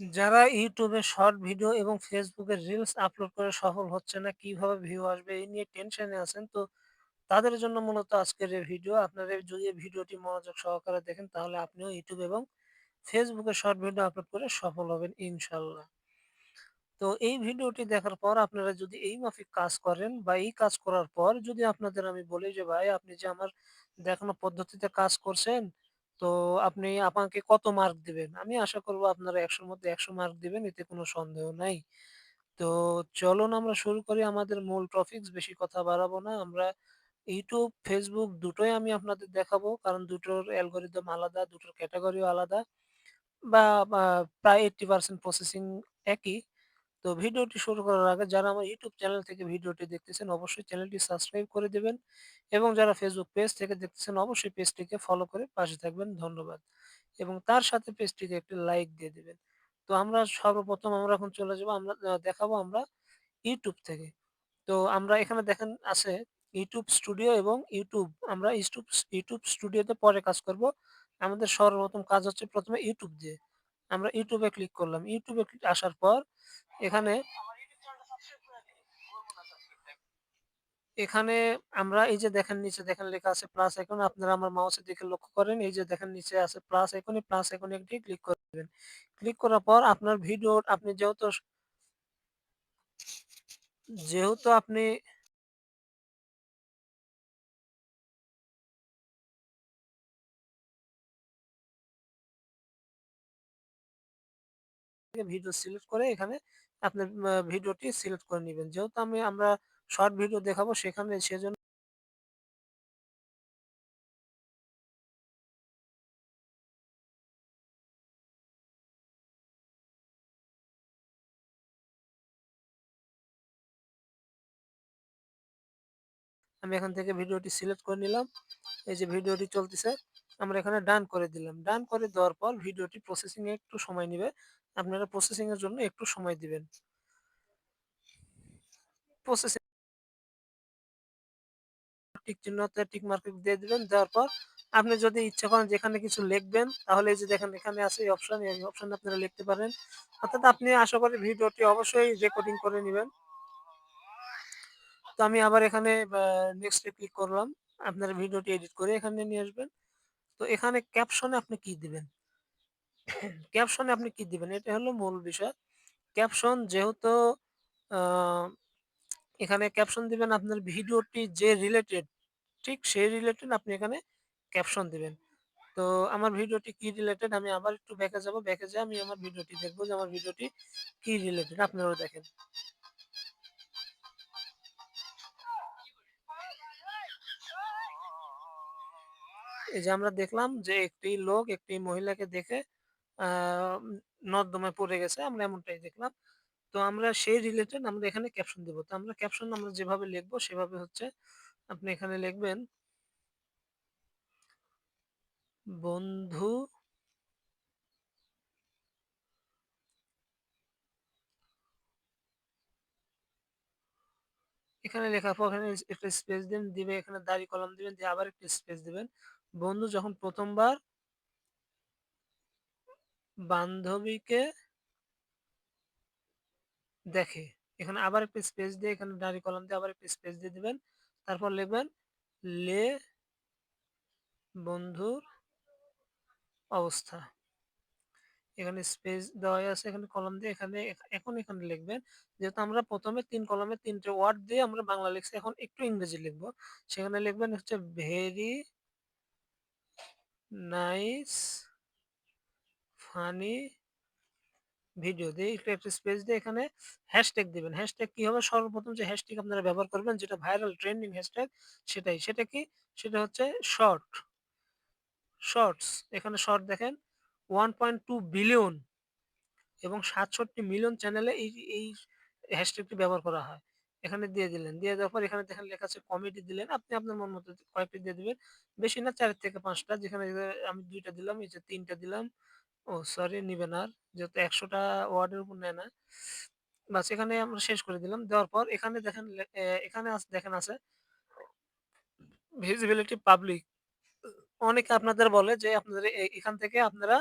যারা ইউটিউবে short video এবং এ রিলস আপলোড করে সফল হচ্ছে না, কীভাবে ভিউ আসবে এই নিয়ে টেনশনে আছেন। তো তাদের জন্য মূলত আজকের এই ভিডিও। আপনারা যদি ভিডিওটি মনোযোগ সহকারে দেখেন তাহলে আপনিও ইউটিউব এবং ফেসবুকে শর্ট ভিডিও আপলোড করে সফল হবেন ইনশাল্লাহ তো এই ভিডিওটি দেখার পর আপনারা যদি এই মাফিক কাজ করেন বা এই কাজ করার পর যদি আপনাদের আমি বলি যে ভাই আপনি যে আমার দেখানো পদ্ধতিতে কাজ করছেন, তো আপনি আমাকে কত মার্ক দিবেন? আমি আশা করব আপনারা একশোর মধ্যে ১০০ মার্ক দিবেন এতে কোনো সন্দেহ নাই। তো চলুন আমরা শুরু করি আমাদের মূল টপিকস বেশি কথা বাড়াবো না। আমরা ইউটিউব ফেসবুক দুটোই আমি আপনাদের দেখাবো। কারণ দুটোর অ্যালগোরিদম আলাদা, দুটোর ক্যাটাগরিও আলাদা বা প্রায় 80% প্রসেসিং একই। তো ভিডিওটি শুরু করার আগে যারা আমার ইউটিউব চ্যানেল থেকে ভিডিওটি দেখতেছেন, অবশ্যই চ্যানেলটি সাবস্ক্রাইব করে দিবেন এবং যারা ফেসবুক পেজ থেকে দেখতেছেন, অবশ্যই পেজটিকে ফলো করে পাশে থাকবেন। ধন্যবাদ। এবং তার সাথে পেজটিকে একটি লাইক দিয়ে দিবেন। তো আমরা সর্বপ্রথম আমরা এখন চলে যাব, আমরা দেখাবো আমরা ইউটিউব থেকে। তো আমরা এখানে দেখেন আছে ইউটিউব স্টুডিও এবং ইউটিউব আমরা ইউটিউব ইউটিউব স্টুডিওতে পরে কাজ করব। আমাদের সর্বপ্রথম কাজ হচ্ছে প্রথমে ইউটিউব দিয়ে। আমরা ইউটিউবে ক্লিক করলাম। ইউটিউবে আসার পর এখানে এখানে আমরা এই যে দেখেন নিচে, দেখেন লেখা আছে প্লাস আইকন আপনারা আমার মাউসের দিকে লক্ষ্য করেন। এই যে দেখেন নিচে আছে প্লাস এই প্লাস আইকনে একটি ক্লিক করে দিবেন। ক্লিক করার পর আপনার ভিডিও আপনি যেহেতু যেহেতু আপনি ভিডিও সিলেক্ট করে এখানে আপনার ভিডিওটি সিলেক্ট করে নিবেন। যেহেতু আমি, আমরা শর্ট ভিডিও দেখাবো সেখানে সেজন্য আমি এখান থেকে ভিডিওটি সিলেক্ট করে নিলাম। এই যে ভিডিওটি চলতেছে। আমরা এখানে ডান করে দিলাম। ডান করে দেওয়ার পর ভিডিওটি প্রসেসিং এ একটু সময় নিবে। আপনারা প্রসেসিং এর জন্য একটু সময় দিবেন। প্রসেসিং টিক চিহ্নতে টিক মার্ক দিয়ে দিবেন। দেওয়ার পর আপনি যদি ইচ্ছা করেন যেখানে কিছু লিখবেন তাহলে এই যে দেখেন এখানে আছে এই অপশন, এই অপশন আপনারা লিখতে পারেন। অর্থাৎ আপনি আশা করি ভিডিওটি অবশ্যই রেকর্ডিং করে নেবেন তো আমি আবার এখানে নেক্সট ক্লিক করলাম। আপনারা ভিডিওটি এডিট করে এখানে নিয়ে আসবেন। তো এখানে ক্যাপশনে আপনি কি দিবেন? ক্যাপশনে আপনি কি দিবেন? এটা হলো মূল বিষয়। ক্যাপশন যেহেতু এখানে ক্যাপশন দিবেন আপনার ভিডিওটি যে রিলেটেড ঠিক সেই রিলেটেড আপনি এখানে ক্যাপশন দিবেন। তো আমার ভিডিওটি কি রিলেটেড আমি আবার একটু ব্যাকে যাব। ব্যাকে যেয়ে আমি আমার ভিডিওটি দেখব যে আমার ভিডিওটি কি রিলেটেড আপনারাও দেখেন। এই যে আমরা দেখলাম যে একটি লোক একটি মহিলাকে দেখে নর্দমায় পড়ে গেছে। আমরা এমনটাই দেখলাম। তো আমরা সেই রিলেটেড আমরা এখানে ক্যাপশন দিব। তো আমরা ক্যাপশন আমরা যেভাবে লিখব সেভাবে হচ্ছে আপনি এখানে লিখবেন বন্ধু এখানে লেখার পর এখানে একটা স্পেস দিন, দিবে এখানে দাড়ি কলম দিবেন, দিয়ে আবার একটা স্পেস দিবেন। বন্ধু যখন ১ম বার বান্ধবীকে দেখে। এখানে আবার একটা স্পেস দিয়ে, এখানে দাড়ি কলম দিয়ে আবার একটা স্পেস দিয়ে দিবেন। তারপর লিখবেন, লে বন্ধুর অবস্থা। এখানে স্পেস দেওয়াই আছে, এখানে কলম দিয়ে, এখানে, এখন এখানে লিখবেন। যেহেতু আমরা ১ম এ ৩ কলমে ৩ টে ওয়ার্ড দিয়ে আমরা বাংলা লিখছি। এখন একটু ইংরেজি লিখব সেখানে লিখবেন হচ্ছে, ভেরি নাইস ফানি ভিডিও দিয়ে একটু স্পেস দিয়ে এখানে হ্যাশট্যাগ দিবেন। হ্যাশট্যাগ কি হবে? সর্বপ্রথম যে হ্যাশট্যাগ আপনারা ব্যবহার করবেন যেটা ভাইরাল ট্রেন্ডিং হ্যাশট্যাগ সেটাই। সেটা কি? সেটা হচ্ছে শর্ট, শর্টস। এখানে শর্ট দেখেন 1.2 বিলিয়ন এবং ৬৭ মিলিয়ন চ্যানেলে এই এই হ্যাশট্যাগটি ব্যবহার করা হয়। এখানে দিয়ে দিলেন। দিয়ে দেওয়ার পর এখানে দেখেন লেখা আছে কমেডি দিলেন। আপনি আপনার মন মতো কয়েকটি দিয়ে দিবেন। বেশি না চার থেকে পাঁচটা যেখানে আমি দুইটা দিলাম, এই যে তিনটা দিলাম। ও সরি নিবে না আর। যেহেতু একশোটা ওয়ার্ডের উপর নেয় না। বাস এখানে আমরা শেষ করে দিলাম। দেওয়ার পর এখানে দেখেন এখানে দেখেন আছে ভিজিবিলিটি পাবলিক। অনেকে আপনাদের বলে যে আপনাদের এখান থেকে আপনারা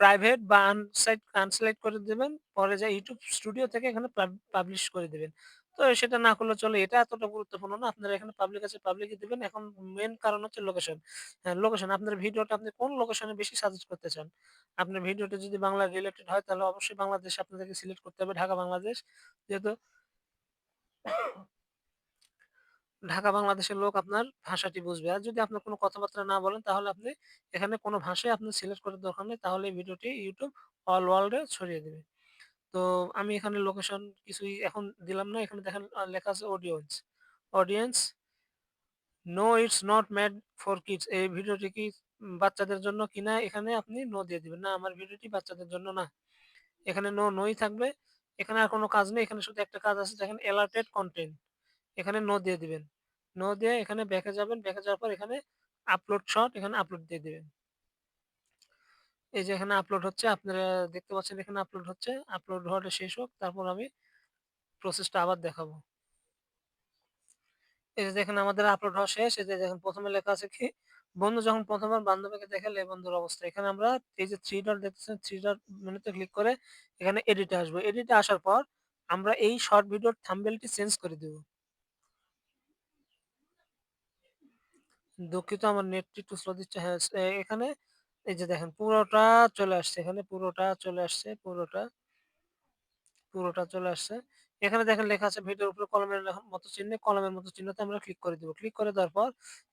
প্রাইভেট বা আনসাইট আনসেলেক্ট করে দিবেন। পরে যায়ে ইউটিউব স্টুডিও থেকে এখানে পাবলিশ করে দিবেন। তো সেটা না করলে চলে। এটা এতটা গুরুত্বপূর্ণ না। আপনারা এখানে পাবলিক আছে পাবলিকই দিবেন। এখন মেন কারণ হচ্ছে লোকেশন। হ্যাঁ, লোকেশন আপনার ভিডিওটা আপনি কোন লোকেশনে বেশি সাজেস্ট করতে চান? আপনার ভিডিওটা যদি বাংলা রিলেটেড হয় তাহলে অবশ্যই বাংলাদেশ আপনাদেরকে সিলেক্ট করতে হবে। ঢাকা বাংলাদেশ। যেহেতু ঢাকা বাংলাদেশের লোক আপনার ভাষাটি বুঝবে। আর যদি আপনার কোনো কথাবার্তা না বলেন তাহলে আপনি এখানে কোনো ভাষায় আপনার সিলেক্ট করার দরকার নেই। তাহলে ভিডিওটি ইউটিউব অল ওয়ার্লড ছড়িয়ে দিবে। তো আমি এখানে লোকেশন কিছুই এখন দিলাম না। এখানে দেখেন লেখা আছে audience. Audience no it's not made for kids এই ভিডিওটি কি বাচ্চাদের জন্য কিনা এখানে আপনি নো দিয়ে দিবেন। না আমার ভিডিওটি বাচ্চাদের জন্য না। এখানে নো, নোই থাকবে। এখানে আর কোনো কাজ নেই। এখানে শুধু একটা কাজ আছে দেখেন এলার্টেড কন্টেন্ট এখানে নো দিয়ে দিবেন। নো দিয়ে এখানে ব্যাকে যাবেন। ব্যাক যাওয়ার পর এখানে আপলোড শট এখানে আপলোড দিয়ে দিবেন। এই যে এখানে আপলোড হচ্ছে। আপনারা দেখতে পাচ্ছেন এখানে আপলোড হচ্ছে। আপলোড হওয়াটা শেষ হোক। তারপর আমি প্রসেসটা আবার দেখাবো। এই যে দেখেন আমাদের আপলোড হওয়া শেষ। এই যে দেখেন ১ম এ লেখা আছে কি? বন্ধু যখন ১ম বার বান্ধবীকে দেখালে বন্ধুর অবস্থা। এখানে আমরা এই যে থ্রি ডট দেখতেছেন থ্রি ডট মেনুতে ক্লিক করে এখানে এডিট আসব। এডিট আসার পর আমরা এই শর্ট ভিডিওর থাম্বনেইলটি চেঞ্জ করে দিব। দুঃখিত আমার নেটটি একটু স্লো দিচ্ছে। হ্যাঁ, এখানে এই যে দেখেন পুরোটা চলে আসছে। এখানে পুরোটা চলে আসছে, পুরোটা। পুরোটা চলে আসছে। এখানে দেখেন লেখা আছে ভিডিওর উপরে কলমের মতো চিহ্নে কলমের মতো চিহ্নতে আমরা ক্লিক করে দিব। ক্লিক করে দেওয়ার পর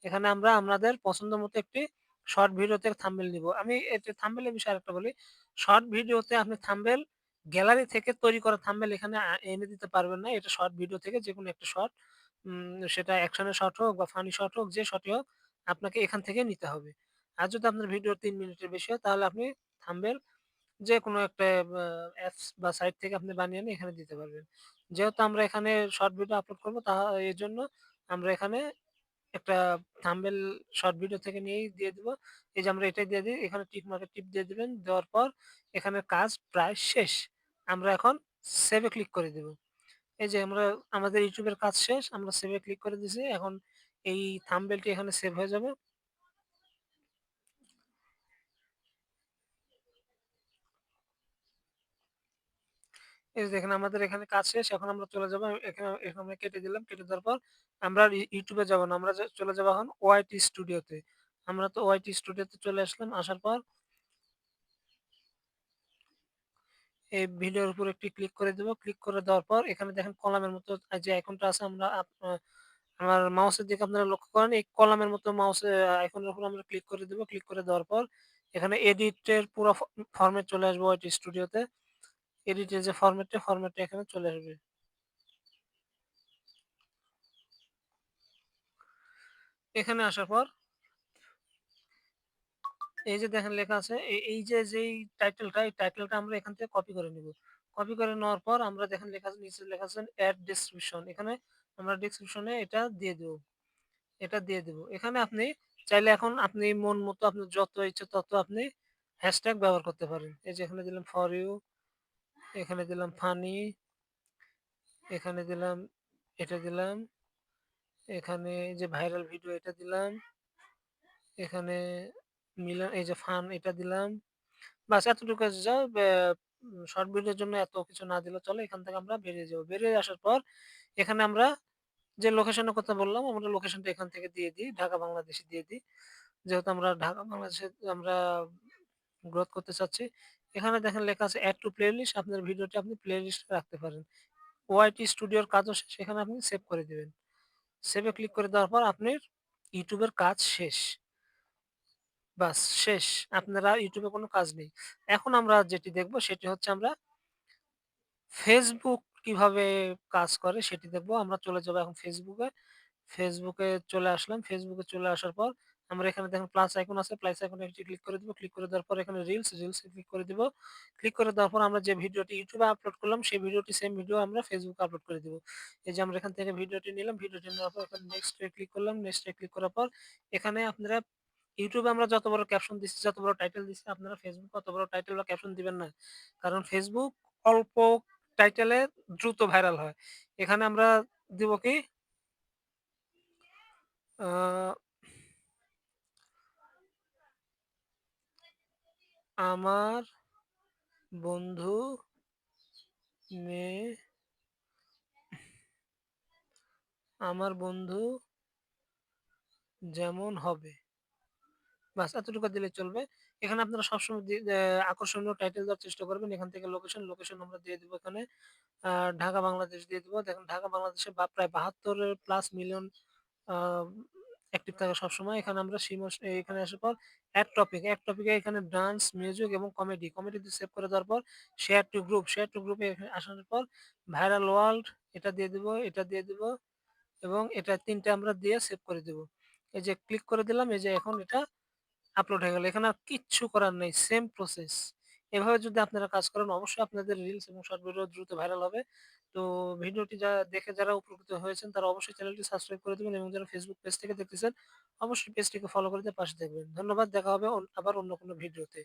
এখানে আমরা আমাদের পছন্দ মতো একটি শর্ট ভিডিওতে থাম্বেল নিব। আমি এতে থাম্বনেইল এর বিষয়ে আরেকটা বলি। শর্ট ভিডিওতে আপনি থাম্বনেইল গ্যালারি থেকে তৈরি করা থাম্বনেইল এখানে এনে দিতে পারবেন না। এটা শর্ট ভিডিও থেকে যেকোনো একটা শর্ট সেটা অ্যাকশন এর শর্ট হোক বা ফানি শর্ট হোক, যে শর্টই হোক আপনাকে এখান থেকে নিতে হবে। আর যদি আপনার ভিডিও তিন মিনিটের বেশি হয়, তাহলে আপনি থাম্বেল যে কোনো একটা অ্যাপস বা সাইট থেকে আপনি বানিয়ে এনে এখানে দিতে পারবেন। যেহেতু আমরা এখানে শর্ট ভিডিও আপলোড করব, তা এজন্য আমরা এখানে একটা থাম্বনেইল শর্ট ভিডিও থেকে নিয়েই দিয়ে দেবো এই যে আমরা এটাই দিয়ে দিই। এখানে টিপ মার্ক এর টিপ দিয়ে দিবেন। দেওয়ার পর এখানে কাজ প্রায় শেষ। আমরা এখন সেভে ক্লিক করে দিব। এই যে আমরা, আমাদের ইউটিউবের কাজ শেষ। আমরা সেভে ক্লিক করে দিয়েছি এখন এই থাম্বনেইলটি এখানে সেভ হয়ে যাবে। এই দেখেন আমাদের এখানে কাজ শেষ। এখন আমরা চলে যাব এখানে এখানে আমরা কেটে দিলাম। কেটে দেওয়ার পর আমরা ইউটিউবে যাব না। আমরা চলে যাব এখন OIT স্টুডিওতে। আমরা তো OIT স্টুডিওতে চলে আসলাম। আসার পর এই ভিডিওর উপর একটি ক্লিক করে দিব। ক্লিক করে দেওয়ার পর এখানে দেখেন কলামের মতো যে আইকনটা আছে, আমরা আমার মাউসের দিকে আপনারা লক্ষ্য করেন, এই কলামের মতো মাউসে আইকনের উপর আমরা ক্লিক করে দিব। ক্লিক করে দেওয়ার পর এখানে এডিটের পুরা ফ ফরমেট চলে আসবে OIT স্টুডিওতে। এডিটের যে ফরমেটটা, ফরমেটটা এখানে চলে আসবে। এখানে আসার পর এই যে দেখেন লেখা আছে এই যে যেই টাইটেলটা, এই টাইটেলটা আমরা এখান থেকে কপি করে নিব। কপি করে নেওয়ার পর আমরা দেখেন লেখা নিচে লেখা আছে অ্যাড ডেসক্রিপশন এখানে আমরা ডেসক্রিপশন এটা দিয়ে দিব। এটা দিয়ে দিব। এখানে আপনি চাইলে এখন আপনি মন মতো আপনার যত ইচ্ছে তত আপনি হ্যাশট্যাগ ব্যবহার করতে পারেন। এই যে এখানে দিলাম ফর ইউ, এখানে দিলাম ফানি, এখানে দিলাম এটা দিলাম, এখানে যে ভাইরাল ভিডিও এটা দিলাম, এখানে মিলা এই যে ফান এটা দিলাম। বাস এতটুকু যা শর্ট ভিডিওর জন্য এত কিছু না দিলেও চলে। এখান থেকে আমরা বেরিয়ে যাব। বেরিয়ে আসার পর এখানে আমরা যে লোকেশনের কথা বললাম, আমরা লোকেশনটা এখান থেকে দিয়ে দিই। ঢাকা বাংলাদেশে দিয়ে দিই। যেহেতু আমরা ঢাকা বাংলাদেশে আমরা গ্রোথ করতে চাচ্ছি। এখানে দেখেন লেখা আছে অ্যাড টু প্লেলিস্ট আপনার ভিডিওটি আপনি প্লেলিস্টে রাখতে পারেন। OIT স্টুডিওর কাজও শেষ। এখানে আপনি সেভ করে দিবেন। সেভে ক্লিক করে দেওয়ার পর আপনার ইউটিউবের কাজ শেষ। বাস, শেষ। আপনার এ কোনো কাজ নেই। এখন আমরা যেটি দেখব, সেটি হচ্ছে আমরা ফেসবুক কীভাবে কাজ করে সেটি দেখব। আমরা চলে যাব এখন ফেসবুকে ফেসবুকে চলে আসলাম। ফেসবুকে চলে আসার পর আমরা এখানে দেখেন প্লাস আইকন আছে। প্লাস আইকনে একটি ক্লিক করে দিব। ক্লিক করে দেওয়ার পর এখানে রিলস, রিলস ক্লিক করে দিব। ক্লিক করে দেওয়ার পর আমরা যে ভিডিওটি ইউটিউবে আপলোড করলাম সেই ভিডিওটি সেম ভিডিও আমরা এ আপলোড করে দিব। এই যে আমরা এখান থেকে ভিডিওটি নিলাম। ভিডিওটি নেওয়ার পর এখানে নেক্সট ক্লিক করলাম। নেক্সট ক্লিক করার পর এখানে আপনারা ইউটিউবে আমরা যত বড় ক্যাপশন দিচ্ছি, যত বড় টাইটেল দিচ্ছি আপনারা এ অত বড় টাইটেল বা ক্যাপশন দিবেন না। কারণ ফেসবুক অল্প টাইটেলে দ্রুত ভাইরাল হয়। এখানে আমরা দিব কি? আমার বন্ধু মেয়ে আমার বন্ধু যেমন হবে। বাস এতটুকু দিলে চলবে। এখানে আপনারা সবসময় আকর্ষণীয় টাইটেল দেওয়ার চেষ্টা করবেন। এখান থেকে লোকেশন, লোকেশন আমরা দিয়ে দেবো এখানে। ঢাকা বাংলাদেশ দিয়ে দেবো দেখেন ঢাকা বাংলাদেশে প্রায় ৭২ এর প্লাস মিলিয়ন অ্যাক্টিভ থাকে সবসময়। এখানে আমরা সিমস এখানে আসার পর এড টপিক, এড টপিকে এখানে ডান্স, মিউজিক এবং কমেডি, কমেডি দিয়ে সেভ করে দেওয়ার পর share to group, share to গ্রুপে আসার পর ভাইরাল ওয়ার্ল্ড এটা দিয়ে দিব, এটা দিয়ে দিব এবং এটা ৩ টে আমরা দিয়ে সেভ করে দিব। এই যে ক্লিক করে দিলাম, এই যে এখন এটা আপলোড হয়ে গেল। এখানে আর কিচ্ছু করার নেই। Same process. এভাবে যদি আপনারা কাজ করেন অবশ্যই আপনাদের রিলস এবং শর্ট ভিডিও দ্রুত ভাইরাল হবে। তো ভিডিওটি যা দেখে যারা উপকৃত হয়েছেন, তারা অবশ্যই চ্যানেলটি সাবস্ক্রাইব করে দেবেন এবং যারা ফেসবুক পেজ থেকে দেখতেছেন, অবশ্যই পেজটিকে ফলো করে দিয়ে পাশে থাকবেন। ধন্যবাদ। দেখা হবে আবার অন্য কোনো ভিডিওতে।